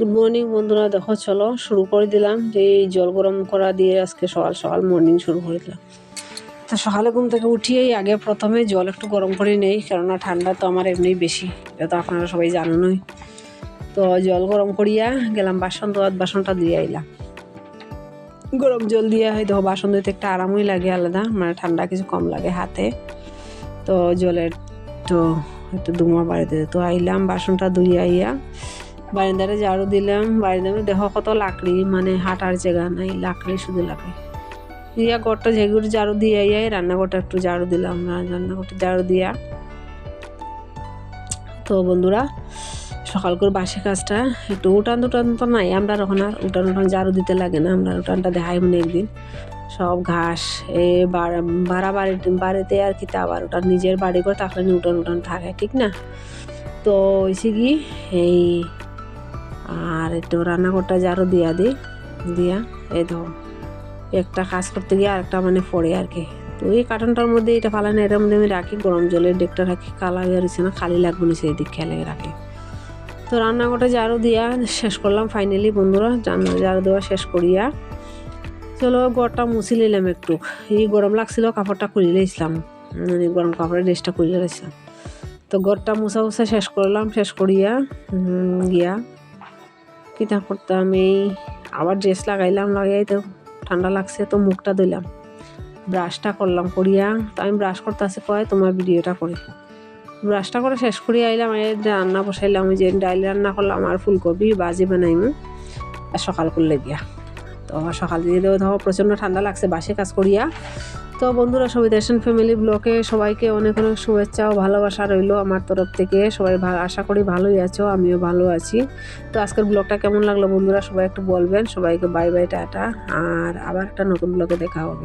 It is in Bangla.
গুড মর্নিং বন্ধুরা। দেখো, চলো, শুরু করে দিলাম যে জল গরম করা দিয়ে আজকে সকাল সকাল মর্নিং শুরু করে দিলাম তো সকালে ঘুম থেকে উঠিয়েই আগে প্রথমে জল একটু গরম করে নেই, কেননা ঠান্ডা তো আমার এমনিই বেশি, এটা তো আপনারা সবাই জানেনই। তো জল গরম করিয়া গেলাম বাসন ধোয়াত বাসনটা দিয়ে আইলাম। গরম জল দিয়ে হয়, দেখো, বাসন ধুতে একটা আরামই লাগে আলাদা মানে ঠান্ডা কিছু কম লাগে হাতে। তো জলের তো একটু দুমা বাড়িতে তো আইলাম, বাসনটা ধুয়ে আইয়া বারিন্দারে ঝাড়ু দিলাম, বারিন্দারে দেখো কত লাকড়ি মানে হাঁটার জায়গা নাই, লাকড়ি শুধু লাকড়ি। ইয়া ঘরটা ঝেগুর ঝাড়ু দিয়ে আইয়া রান্নাঘরটা একটু ঝাড়ু দিলাম রান্নাঘরটা ঝাড়ু দিয়া। তো বন্ধুরা সকাল করে বাসি কাজটা, একটু উঠান টুটান তো নাই আমরা ওখানে, আর উঠান উঠান ঝাড়ু দিতে লাগে না, আমরা উঠানটা দেখাই মনে একদিন। সব ঘাস, এ ভাড়া বাড়ি বাড়িতে আর কি তা আবার ওটা নিজের বাড়ি করে নি উঠান উঠান থাকে, ঠিক না? তো হয়েছে কি, এই আর একটু রান্নাঘরটা ঝাড়ু দিয়া দিই দিয়া, এই ধর। একটা কাজ করতে গিয়ে আরেকটা মানে পড়ে আর কি। তো এই কার্টনটার মধ্যে এটা ফালাই না এটার মধ্যে আমি রাখি, গরম জলের ডেকটা রাখি কালা হয়ে না, খালি লাগবে না সেই দিক খেলে রাখি তো রান্নাঘরটা ঝাড়ু দিয়া, শেষ করলাম ফাইনালি বন্ধুরা রান্না ঝাড়ু দেওয়া শেষ করিয়া। চলো, ঘরটা মুছি নিলাম একটু। এই গরম লাগছিল, কাপড়টা খুলে লাইছিলাম মানে গরম কাপড়ের ড্রেসটা খুলে লাইছিলাম তো ঘরটা মুছা মুছা শেষ করলাম, শেষ করিয়া গিয়া কিতা করতাম, এই আবার ড্রেস লাগাইলাম, লাগাই তো ঠান্ডা লাগছে, তো মুখটা ধুইলাম। ব্রাশটা করলাম করিয়া, তো আমি ব্রাশ করতে আসে কয় তোমার ভিডিওটা করি। ব্রাশটা করে শেষ করিয়া আইলাম, এই রান্না বসাইলাম, ওই যে ডাইল রান্না করলাম আর ফুলকপি বাজি বানাইমু, আর সকাল করলে গিয়া। তো সকাল দিয়ে দেওয়া ধরো প্রচণ্ড ঠান্ডা লাগছে, বাসে কাজ করিয়া। তো বন্ধুরা, সবাই দেশন ফ্যামিলি ব্লকে সবাইকে অনেক অনেক শুভেচ্ছা ও ভালোবাসা রইল আমার তরফ থেকে। সবাই আশা করি ভালোই আছো, আমিও ভালো আছি। তো আজকের ব্লগটা কেমন লাগল বন্ধুরা, সবাই একটু বলবেন। সবাইকে বাই বাই টাটা। আর আবার একটা নতুন ব্লগে দেখা হবে।